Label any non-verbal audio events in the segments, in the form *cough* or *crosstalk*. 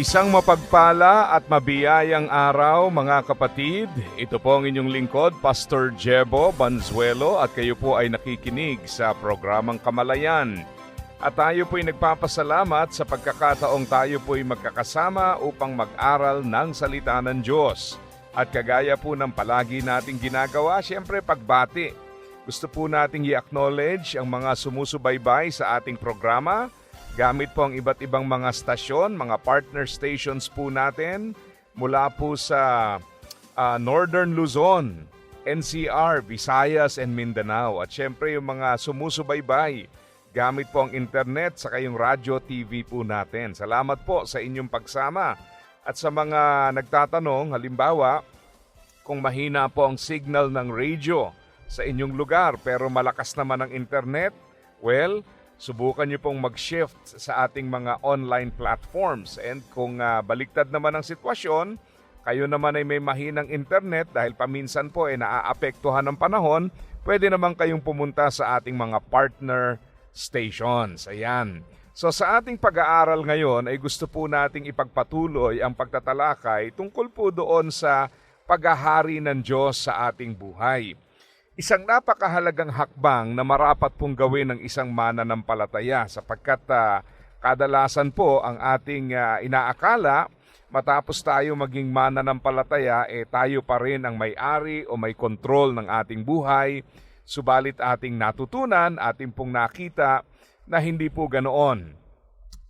Isang mapagpala at mabiyayang araw mga kapatid. Ito po ang inyong lingkod, Pastor Jebo Banzuelo at kayo po ay nakikinig sa programang Kamalayan. At tayo po ay nagpapasalamat sa pagkakataong tayo po ay magkakasama upang mag-aral ng salita ng Diyos. At kagaya po ng palagi nating ginagawa, siyempre pagbati. Gusto po nating i-acknowledge ang mga sumusubaybay sa ating programa Gamit po ang iba't ibang mga stasyon, mga partner stations po natin mula po sa ah, Northern Luzon, NCR, Visayas and Mindanao. At syempre yung mga sumusubaybay gamit po ang internet sa kayong radyo TV po natin. Salamat po sa inyong pagsama. At sa mga nagtatanong, halimbawa, kung mahina po ang signal ng radio sa inyong lugar pero malakas naman ang internet, well, subukan niyo pong mag-shift sa ating mga online platforms. And kung ah, baliktad naman ang sitwasyon, kayo naman ay may mahinang internet dahil paminsan po ay naaapektuhan ng panahon, pwede naman kayong pumunta sa ating mga partner stations. Ayan. So sa ating pag-aaral ngayon ay gusto po nating ipagpatuloy ang pagtatalakay tungkol po doon sa paghahari ng Diyos sa ating buhay. Isang napakahalagang hakbang na marapat pong gawin ng isang mananampalataya sapagkat ah, kadalasan po ang ating ah, inaakala matapos tayo maging mananampalataya eh tayo pa rin ang may-ari o may kontrol ng ating buhay subalit ating natutunan, ating pong nakita na hindi po ganoon.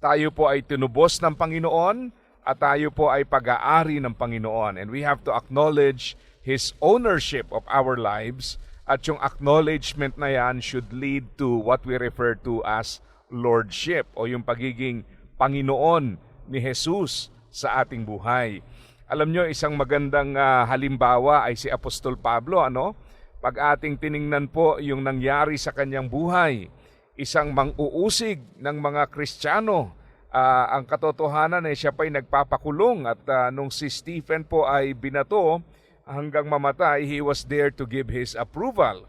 Tayo po ay tinubos ng Panginoon at tayo po ay pag-aari ng Panginoon and we have to acknowledge His ownership of our lives at yung acknowledgement na yan should lead to what we refer to as lordship o yung pagiging Panginoon ni Jesus sa ating buhay. Alam nyo, isang magandang ah, halimbawa ay si Apostol Pablo, ano? Pag ating tiningnan po yung nangyari sa kanyang buhay, isang mang-uusig ng mga Kristiyano, ah, ang katotohanan ay siya pa'y nagpapakulong at ah, nung si Stephen po ay binato, hanggang mamatay, he was there to give his approval.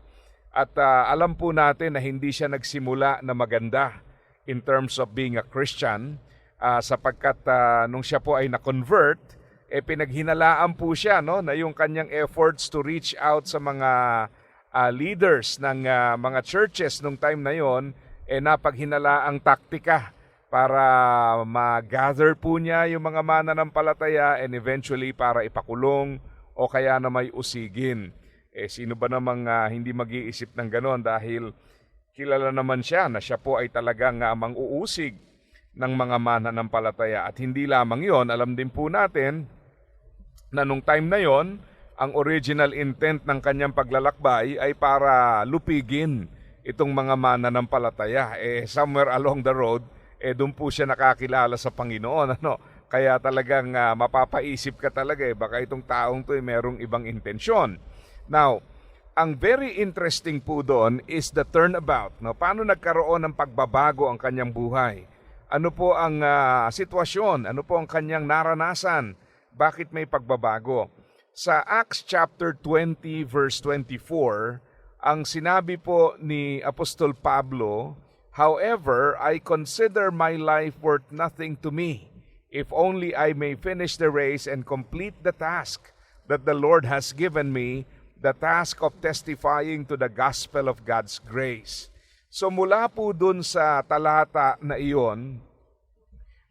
At ah, alam po natin na hindi siya nagsimula na maganda in terms of being a Christian ah, sapagkat ah, nung siya po ay na-convert, eh pinaghinalaan po siya no, na yung kanyang efforts to reach out sa mga ah, leaders ng ah, mga churches nung time na yon eh napaghinala ang taktika para ma-gather po niya yung mga mananampalataya and eventually para ipakulong o kaya na may usigin. Eh sino ba namang ah, hindi mag-iisip ng ganon dahil kilala naman siya na siya po ay talagang uh, mang-uusig ng mga mananampalataya. At hindi lamang yon, alam din po natin na nung time na yon, ang original intent ng kanyang paglalakbay ay para lupigin itong mga mananampalataya. Eh somewhere along the road, eh doon po siya nakakilala sa Panginoon. *laughs* Ano? Kaya talagang ah, mapapaisip ka talaga eh, baka itong taong to ay merong ibang intensyon. Now, ang very interesting po doon is the turnabout. No? Paano nagkaroon ng pagbabago ang kanyang buhay? Ano po ang ah, sitwasyon? Ano po ang kanyang naranasan? Bakit may pagbabago? Sa Acts chapter 20 verse 24, ang sinabi po ni Apostol Pablo, However, I consider my life worth nothing to me, if only I may finish the race and complete the task that the Lord has given me, the task of testifying to the gospel of God's grace. So mula po dun sa talata na iyon,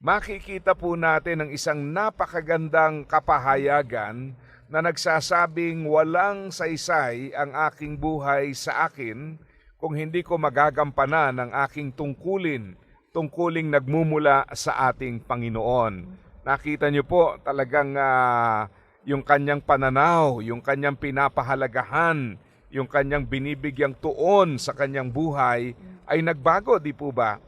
makikita po natin ang isang napakagandang kapahayagan na nagsasabing walang saysay ang aking buhay sa akin kung hindi ko magagampanan ang aking tungkulin, tungkuling nagmumula sa ating Panginoon. Nakita niyo po talagang ah, yung kanyang pananaw, yung kanyang pinapahalagahan, yung kanyang binibigyang tuon sa kanyang buhay ay nagbago, di po ba?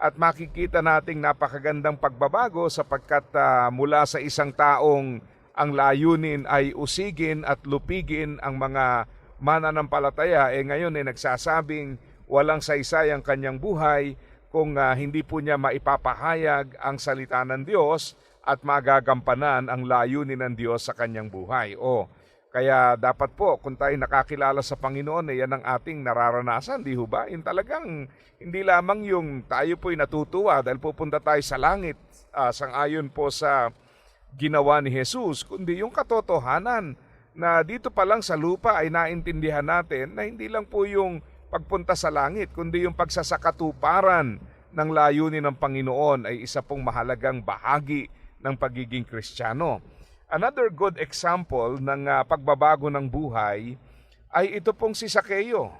at makikita nating napakagandang pagbabago sapagkat ah, mula sa isang taong ang layunin ay usigin at lupigin ang mga mananampalataya, eh ngayon ay nagsasabing walang saysay ang kanyang buhay kung ah, hindi po niya maipapahayag ang salita ng Diyos at magagampanan ang layunin ng Diyos sa kanyang buhay. O, kaya dapat po, kung tayo nakakilala sa Panginoon, eh, yan ang ating nararanasan, di ho ba? Yung talagang, hindi lamang yung tayo po'y natutuwa dahil pupunta tayo sa langit, ah, sangayon po sa ginawa ni Jesus, kundi yung katotohanan na dito pa lang sa lupa ay naintindihan natin na hindi lang po yung pagpunta sa langit, kundi yung pagsasakatuparan ng layunin ng Panginoon ay isa pong mahalagang bahagi ng pagiging Kristiyano. Another good example ng ah, pagbabago ng buhay ay ito pong si Sakeo.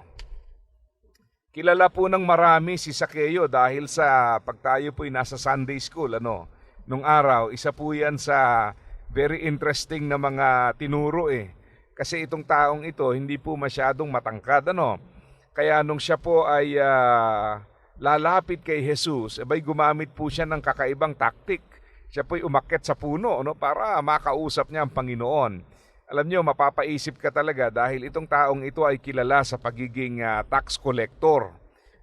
Kilala po ng marami si Sakeo dahil sa pag tayo po'y nasa Sunday school, ano, nung araw, isa po yan sa very interesting na mga tinuro eh. Kasi itong taong ito, hindi po masyadong matangkad, ano. Kaya nung siya po ay ah, lalapit kay Jesus, abay gumamit po siya ng kakaibang taktik. Siya po'y umakyat sa puno, no, para makausap niya ang Panginoon. Alam niyo, mapapaisip ka talaga dahil itong taong ito ay kilala sa pagiging ah, tax collector.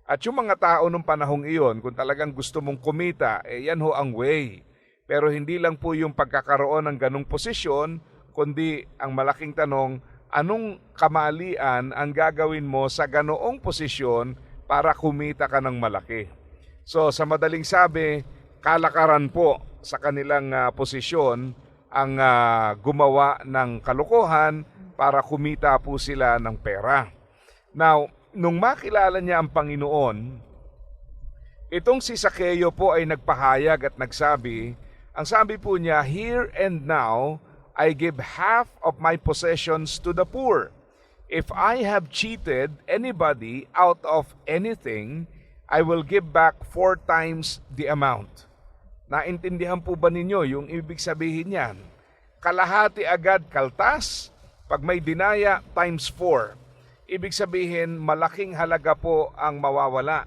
At yung mga tao nung panahong iyon, kung talagang gusto mong kumita, eh yan ho ang way. Pero hindi lang po yung pagkakaroon ng ganong posisyon, kundi ang malaking tanong, anong kamalian ang gagawin mo sa ganoong posisyon para kumita ka ng malaki? So sa madaling sabi, kalakaran po sa kanilang ah, posisyon ang ah, gumawa ng kalokohan para kumita po sila ng pera. Now, nung makilala niya ang Panginoon, itong si Sakeo po ay nagpahayag at nagsabi, ang sabi po niya, Here and now, I give half of my possessions to the poor. If I have cheated anybody out of anything, I will give back four times the amount. Naintindihan po ba ninyo yung ibig sabihin niyan? Kalahati agad kaltas, pag may dinaya, times four. Ibig sabihin, malaking halaga po ang mawawala.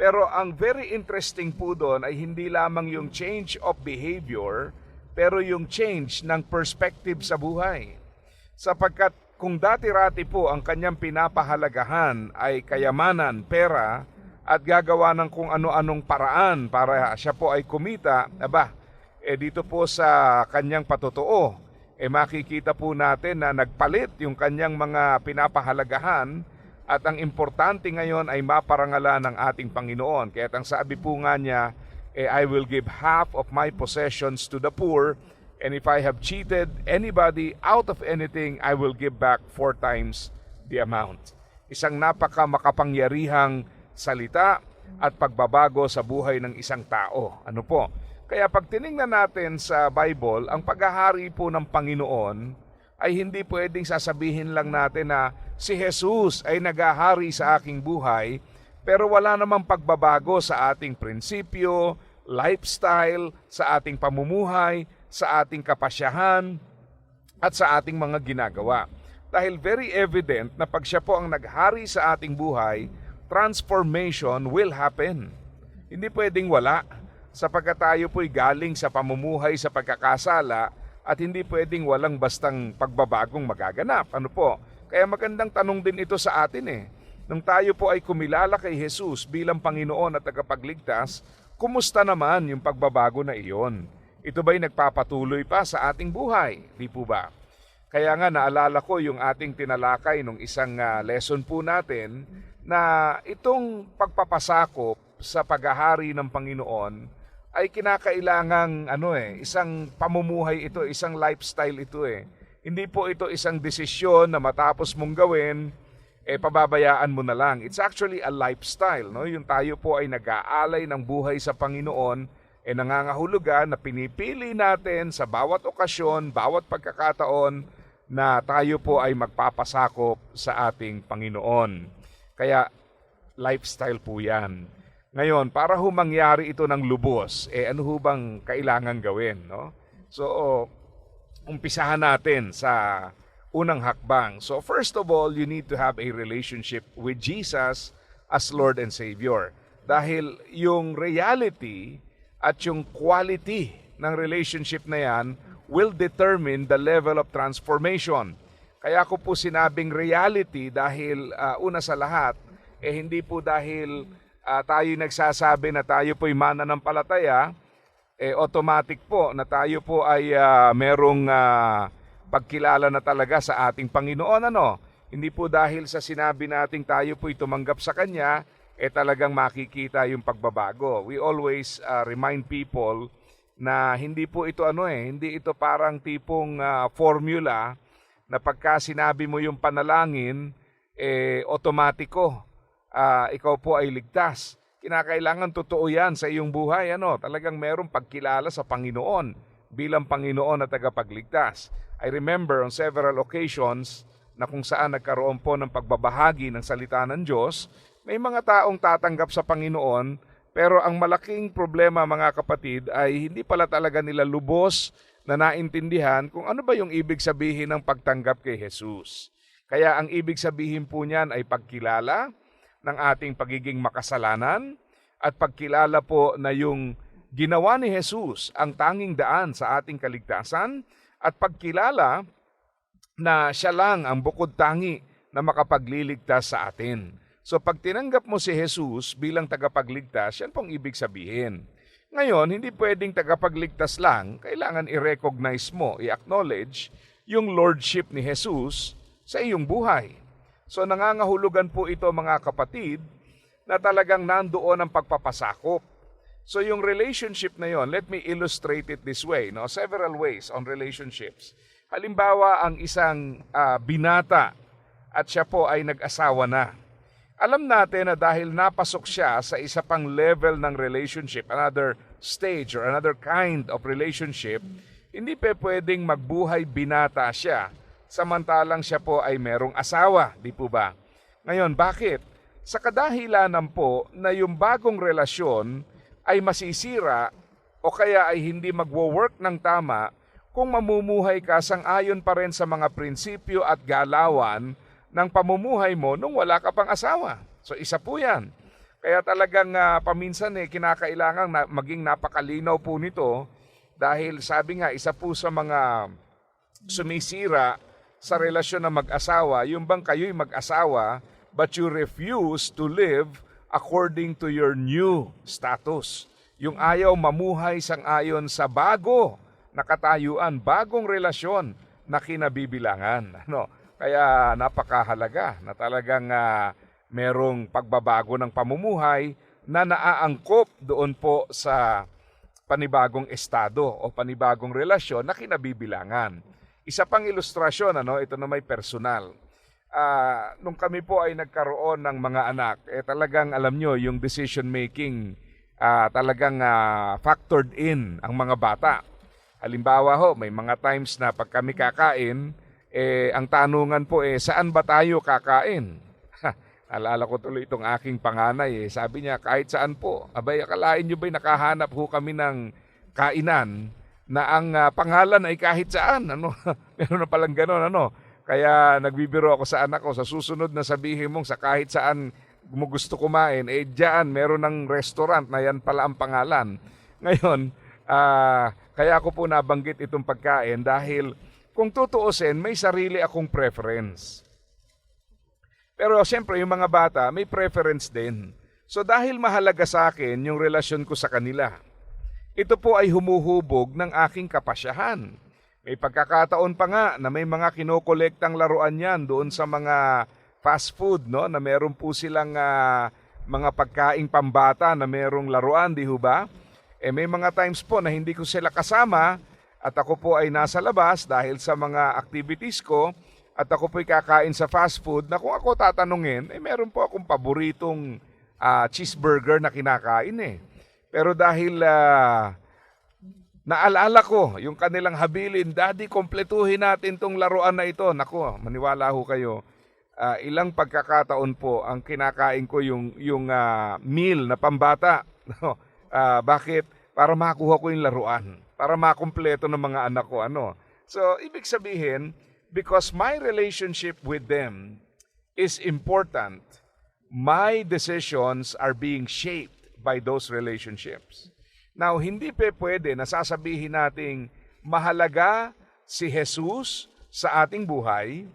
Pero ang very interesting po doon ay hindi lamang yung change of behavior, pero yung change ng perspective sa buhay. Sapagkat kung dati-rati po ang kanyang pinapahalagahan ay kayamanan, pera, at gagawa ng kung ano-anong paraan para siya po ay kumita, aba, eh dito po sa kanyang patotoo, eh makikita po natin na nagpalit yung kanyang mga pinapahalagahan at ang importante ngayon ay maparangalan ng ating Panginoon. Kaya ang sabi po nga niya, I will give half of my possessions to the poor, and if I have cheated anybody out of anything, I will give back four times the amount. Isang napaka makapangyarihang salita at pagbabago sa buhay ng isang tao. Ano po? Kaya pag tiningnan natin sa Bible, ang paghahari po ng Panginoon ay hindi pwedeng sasabihin lang natin na si Jesus ay nagahari sa aking buhay, pero wala namang pagbabago sa ating prinsipyo, lifestyle, sa ating pamumuhay, sa ating kapasyahan, at sa ating mga ginagawa. Dahil very evident na pag siya po ang naghari sa ating buhay, transformation will happen. Hindi pwedeng wala sapagkat tayo po'y galing sa pamumuhay sa pagkakasala at hindi pwedeng walang bastang pagbabagong magaganap. Ano po? Kaya magandang tanong din ito sa atin eh. Nung tayo po ay kumilala kay Jesus bilang Panginoon at tagapagligtas, kumusta naman yung pagbabago na iyon? Ito ba'y nagpapatuloy pa sa ating buhay? Di po ba? Kaya nga naalala ko yung ating tinalakay nung isang ah, lesson po natin na itong pagpapasakop sa paghahari ng Panginoon ay kinakailangang ano eh, isang pamumuhay ito, isang lifestyle ito eh. Hindi po ito isang desisyon na matapos mong gawin, eh pababayaan mo na lang. It's actually a lifestyle, no? Yung tayo po ay nag-aalay ng buhay sa Panginoon, eh nangangahulugan na pinipili natin sa bawat okasyon, bawat pagkakataon na tayo po ay magpapasakop sa ating Panginoon. Kaya lifestyle po yan. Ngayon, para ho mangyari ito ng lubos, eh ano ho bang kailangan gawin, no? So, umpisahan natin sa unang hakbang. So, first of all, you need to have a relationship with Jesus as Lord and Savior. Dahil yung reality at yung quality ng relationship na yan will determine the level of transformation. Kaya ko po sinabing reality dahil ah, una sa lahat, eh hindi po dahil ah, tayo nagsasabi na tayo po'y mananampalataya, eh automatic po na tayo po ay ah, merong ah, pagkilala na talaga sa ating Panginoon ano. Hindi po dahil sa sinabi nating tayo po'y tumanggap sa Kanya, eh talagang makikita yung pagbabago. We always ah, remind people na hindi po ito ano eh, hindi ito parang tipong ah, formula na pagka sinabi mo yung panalangin, eh otomatiko ah, ikaw po ay ligtas. Kinakailangan totoo yan sa iyong buhay. Ano? Talagang merong pagkilala sa Panginoon bilang Panginoon at tagapagligtas. I remember on several occasions na kung saan nagkaroon po ng pagbabahagi ng salita ng Diyos, may mga taong tatanggap sa Panginoon, pero ang malaking problema mga kapatid ay hindi pala talaga nila lubos na naintindihan kung ano ba yung ibig sabihin ng pagtanggap kay Jesus. Kaya ang ibig sabihin po niyan ay pagkilala ng ating pagiging makasalanan at pagkilala po na yung ginawa ni Jesus ang tanging daan sa ating kaligtasan at pagkilala na siya lang ang bukod tangi na makapagliligtas sa atin. So pag tinanggap mo si Jesus bilang tagapagligtas, yan pong ibig sabihin. Ngayon, hindi pwedeng tagapagligtas lang, kailangan i-recognize mo, i-acknowledge yung lordship ni Jesus sa iyong buhay. So nangangahulugan po ito mga kapatid na talagang nandoon ang pagpapasakop. So yung relationship na yon, let me illustrate it this way, no? Several ways on relationships. Halimbawa, ang isang ah, binata at siya po ay nag-asawa na. Alam natin na dahil napasok siya sa isa pang level ng relationship, another stage or another kind of relationship, hindi pa pwedeng magbuhay binata siya samantalang siya po ay merong asawa, di po ba? Ngayon, bakit? Sa kadahilanan po na yung bagong relasyon ay masisira o kaya ay hindi magwo-work ng tama kung mamumuhay ka sang-ayon pa rin sa mga prinsipyo at galawan ng pamumuhay mo nung wala ka pang asawa. So isa po yan. Kaya talagang ah, paminsan eh, kinakailangan na maging napakalinaw po nito dahil sabi nga, isa po sa mga sumisira sa relasyon ng mag-asawa, yung bang kayo'y mag-asawa but you refuse to live according to your new status. Yung ayaw mamuhay sang ayon sa bago na katayuan, bagong relasyon na kinabibilangan. *laughs* Ano? Kaya napakahalaga na talagang ah, merong pagbabago ng pamumuhay na naaangkop doon po sa panibagong estado o panibagong relasyon na kinabibilangan. Isa pang ilustrasyon, ano, ito na may personal. Ah, nung kami po ay nagkaroon ng mga anak, eh talagang alam nyo, yung decision making ah, talagang ah, factored in ang mga bata. Halimbawa ho, may mga times na pag kami kakain, eh, ang tanungan po eh, saan ba tayo kakain? Ha, Alala ko tuloy itong aking panganay eh. Sabi niya, kahit saan po. Abay, akalain niyo ba'y nakahanap ho kami ng kainan na ang ah, pangalan ay kahit saan. Ano? *laughs* Meron na palang ganon, ano? Kaya nagbibiro ako sa anak ko, sa susunod na sabihin mong sa kahit saan mo gusto kumain, eh diyan meron ng restaurant na yan pala ang pangalan. *laughs* Ngayon, ah, kaya ako po nabanggit itong pagkain dahil kung tutuusin, may sarili akong preference. Pero siyempre, yung mga bata, may preference din. So dahil mahalaga sa akin yung relasyon ko sa kanila, ito po ay humuhubog ng aking kapasyahan. May pagkakataon pa nga na may mga kinokolektang laruan yan doon sa mga fast food, no? Na meron po silang ah, mga pagkaing pambata na merong laruan, di ho ba? Eh may mga times po na hindi ko sila kasama at ako po ay nasa labas dahil sa mga activities ko at ako po'y kakain sa fast food na kung ako tatanungin, eh meron po akong paboritong ah, cheeseburger na kinakain eh. Pero dahil ah, naalala ko yung kanilang habilin, Daddy, kompletuhin natin tong laruan na ito. Nako, maniwala ho kayo. ah, ilang pagkakataon po ang kinakain ko yung, yung ah, meal na pambata. *laughs* Ah, bakit? Para makuha ko yung laruan. Para makumpleto ng mga anak ko. Ano? So, ibig sabihin, because my relationship with them is important, my decisions are being shaped by those relationships. Now, hindi pe pwede na sasabihin nating mahalaga si Jesus sa ating buhay,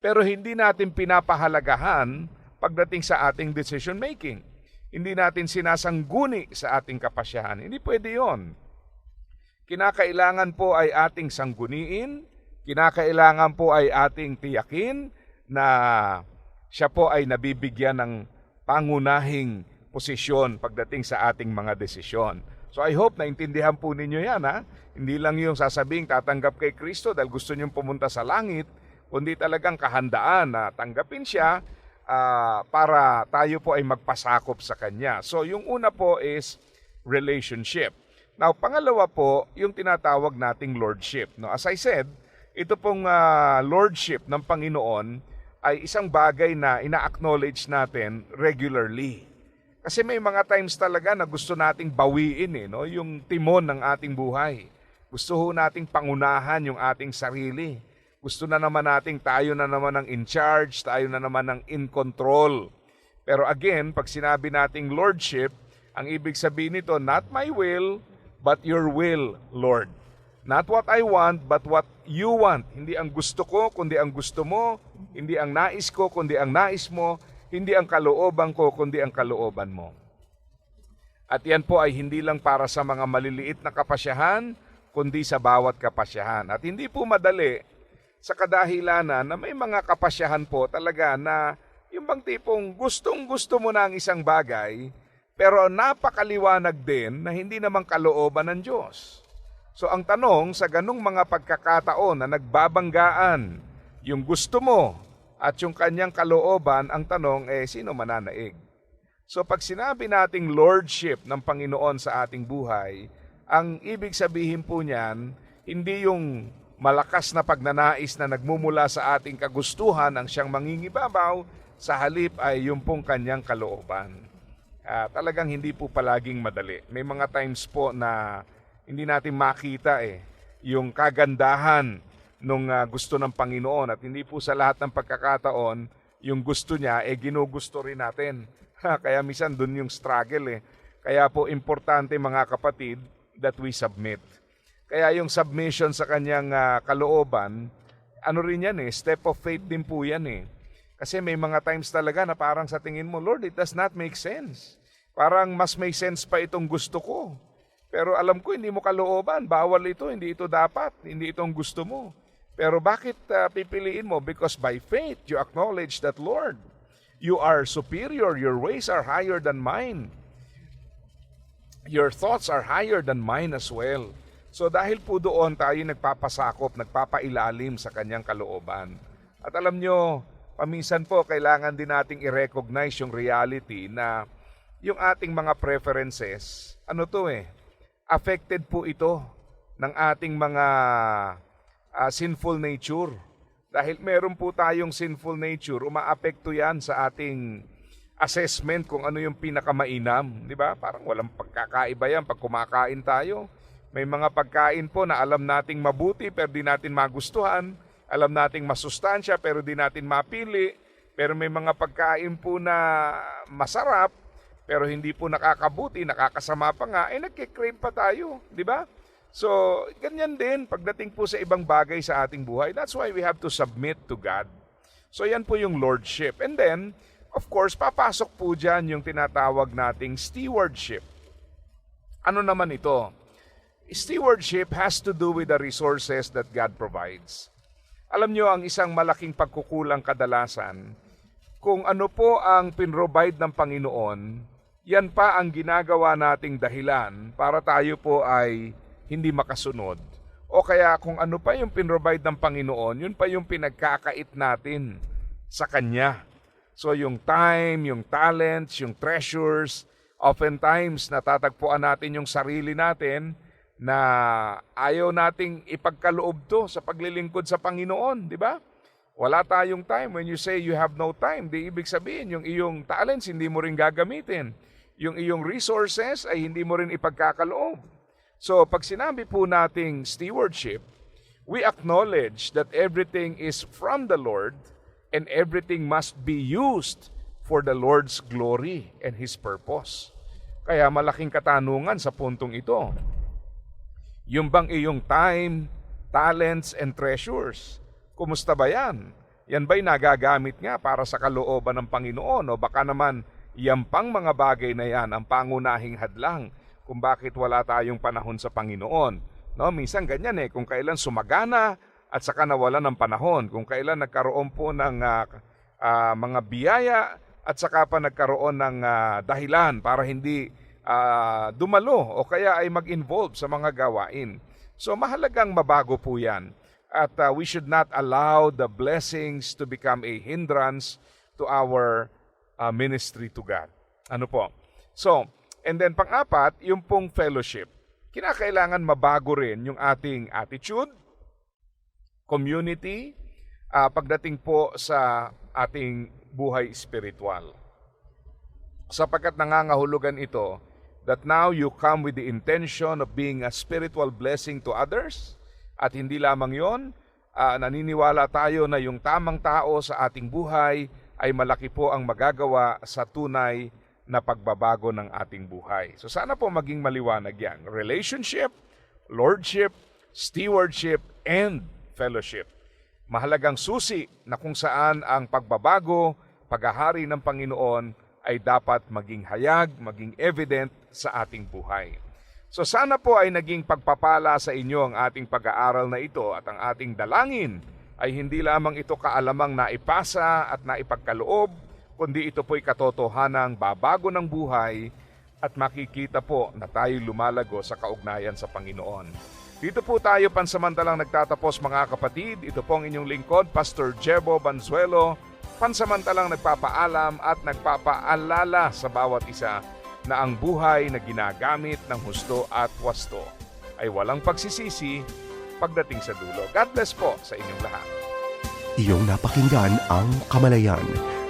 pero hindi natin pinapahalagahan pagdating sa ating decision making. Hindi natin sinasangguni sa ating kapasyahan. Hindi pwede yon. Kinakailangan po ay ating sangguniin, kinakailangan po ay ating tiyakin na siya po ay nabibigyan ng pangunahing posisyon pagdating sa ating mga desisyon. So I hope na intindihan po ninyo yan ha. Hindi lang yung sasabing tatanggap kay Kristo dahil gusto niyong pumunta sa langit, kundi talagang kahandaan na tanggapin siya ah, para tayo po ay magpasakop sa Kanya. So yung una po is relationship. Now, pangalawa po, yung tinatawag nating lordship. No? As I said, ito pong ah, lordship ng Panginoon ay isang bagay na ina-acknowledge natin regularly. Kasi may mga times talaga na gusto nating bawiin eh, no? yung timon ng ating buhay. Gusto ho nating pangunahan yung ating sarili. Gusto na naman nating tayo na naman ang in charge, tayo na naman ang in control. Pero again, pag sinabi nating lordship, ang ibig sabihin nito, not my will, but your will, Lord. Not what I want, but what you want. Hindi ang gusto ko, kundi ang gusto mo. Hindi ang nais ko, kundi ang nais mo. Hindi ang kalooban ko, kundi ang kalooban mo. At yan po ay hindi lang para sa mga maliliit na kapasyahan, kundi sa bawat kapasyahan. At hindi po madali sa kadahilanan na may mga kapasyahan po talaga na yung bang tipong gustong gusto mo na ang isang bagay, pero napakaliwanag din na hindi naman kalooban ng Diyos. So ang tanong sa ganung mga pagkakataon na nagbabanggaan yung gusto mo at yung kanyang kalooban, ang tanong eh sino mananaig? So pag sinabi nating lordship ng Panginoon sa ating buhay, ang ibig sabihin po niyan, hindi yung malakas na pagnanais na nagmumula sa ating kagustuhan ang siyang mangingibabaw, sa halip ay yung pong kanyang kalooban. Ah, talagang hindi po palaging madali. May mga times po na hindi natin makita eh yung kagandahan nung ah, gusto ng Panginoon at hindi po sa lahat ng pagkakataon yung gusto niya eh ginugusto rin natin. *laughs* Kaya minsan dun yung struggle eh. Kaya po importante mga kapatid that we submit. Kaya yung submission sa kanyang ah, kalooban, ano rin yan eh, step of faith din po yan eh. Kasi may mga times talaga na parang sa tingin mo, Lord, it does not make sense. Parang mas may sense pa itong gusto ko. Pero alam ko, hindi mo kalooban. Bawal ito, hindi ito dapat, hindi itong gusto mo. Pero bakit ah, pipiliin mo? Because by faith, you acknowledge that, Lord, you are superior, your ways are higher than mine. Your thoughts are higher than mine as well. So dahil po doon tayo nagpapasakop, nagpapailalim sa kanyang kalooban. At alam nyo, paminsan po kailangan din nating i-recognize yung reality na yung ating mga preferences, ano to eh, affected po ito ng ating mga ah, sinful nature. Dahil meron po tayong sinful nature, umaapekto yan sa ating assessment kung ano yung pinakamainam. Di ba? Parang walang pagkakaiba yan pag kumakain tayo. May mga pagkain po na alam nating mabuti pero di natin magustuhan. Alam nating masustansya pero di natin mapili. Pero may mga pagkain po na masarap pero hindi po nakakabuti, nakakasama pa nga, eh nagkikrave pa tayo. Di ba? So, ganyan din pagdating po sa ibang bagay sa ating buhay. That's why we have to submit to God. So, yan po yung lordship. And then, of course, papasok po dyan yung tinatawag nating stewardship. Ano naman ito? Stewardship has to do with the resources that God provides. Alam nyo, ang isang malaking pagkukulang kadalasan, kung ano po ang pinrovide ng Panginoon, yan pa ang ginagawa nating dahilan para tayo po ay hindi makasunod. O kaya kung ano pa yung pinrovide ng Panginoon, yun pa yung pinagkakait natin sa Kanya. So yung time, yung talents, yung treasures, oftentimes natatagpuan natin yung sarili natin na ayaw nating ipagkaloob to sa paglilingkod sa Panginoon, di ba? Wala tayong time. When you say you have no time, di ibig sabihin yung iyong talents hindi mo rin gagamitin. Yung iyong resources ay hindi mo rin ipagkakaloob. So, pag sinabi po nating stewardship, we acknowledge that everything is from the Lord and everything must be used for the Lord's glory and His purpose. Kaya malaking katanungan sa puntong ito. Yung bang iyong time, talents, and treasures, kumusta ba yan? Yan ba'y nagagamit nga para sa kalooban ng Panginoon o baka naman yan pang mga bagay na yan ang pangunahing hadlang kung bakit wala tayong panahon sa Panginoon. No, minsan ganyan eh, kung kailan sumagana at saka nawala ng panahon, kung kailan nagkaroon po ng ah, ah, mga biyaya at saka pa nagkaroon ng ah, dahilan para hindi ah, dumalo o kaya ay mag-involve sa mga gawain. So mahalagang mabago po yan. At ah, we should not allow the blessings to become a hindrance to our ah, ministry to God. Ano po? So, and then pang-apat, yung pong fellowship. Kinakailangan mabago rin yung ating attitude, community, ah, pagdating po sa ating buhay spiritual. Sapagkat nangangahulugan ito that now you come with the intention of being a spiritual blessing to others at hindi lamang yon, ah, naniniwala tayo na yung tamang tao sa ating buhay ay malaki po ang magagawa sa tunay na pagbabago ng ating buhay. So sana po maging maliwanag yan. Relationship, lordship, stewardship, and fellowship. Mahalagang susi na kung saan ang pagbabago, paghahari ng Panginoon ay dapat maging hayag, maging evident sa ating buhay. So sana po ay naging pagpapala sa inyo ang ating pag-aaral na ito at ang ating dalangin ay hindi lamang ito kaalamang naipasa at naipagkaloob, kundi ito po'y katotohanang babago ng buhay at makikita po na tayo lumalago sa kaugnayan sa Panginoon. Dito po tayo pansamantalang nagtatapos mga kapatid. Ito pong inyong lingkod, Pastor Jebo Banzuelo, pansamantalang nagpapaalam at nagpapaalala sa bawat isa na ang buhay na ginagamit ng husto at wasto ay walang pagsisisi pagdating sa dulo. God bless po sa inyong lahat. Iyong napakinggan ang Kamalayan.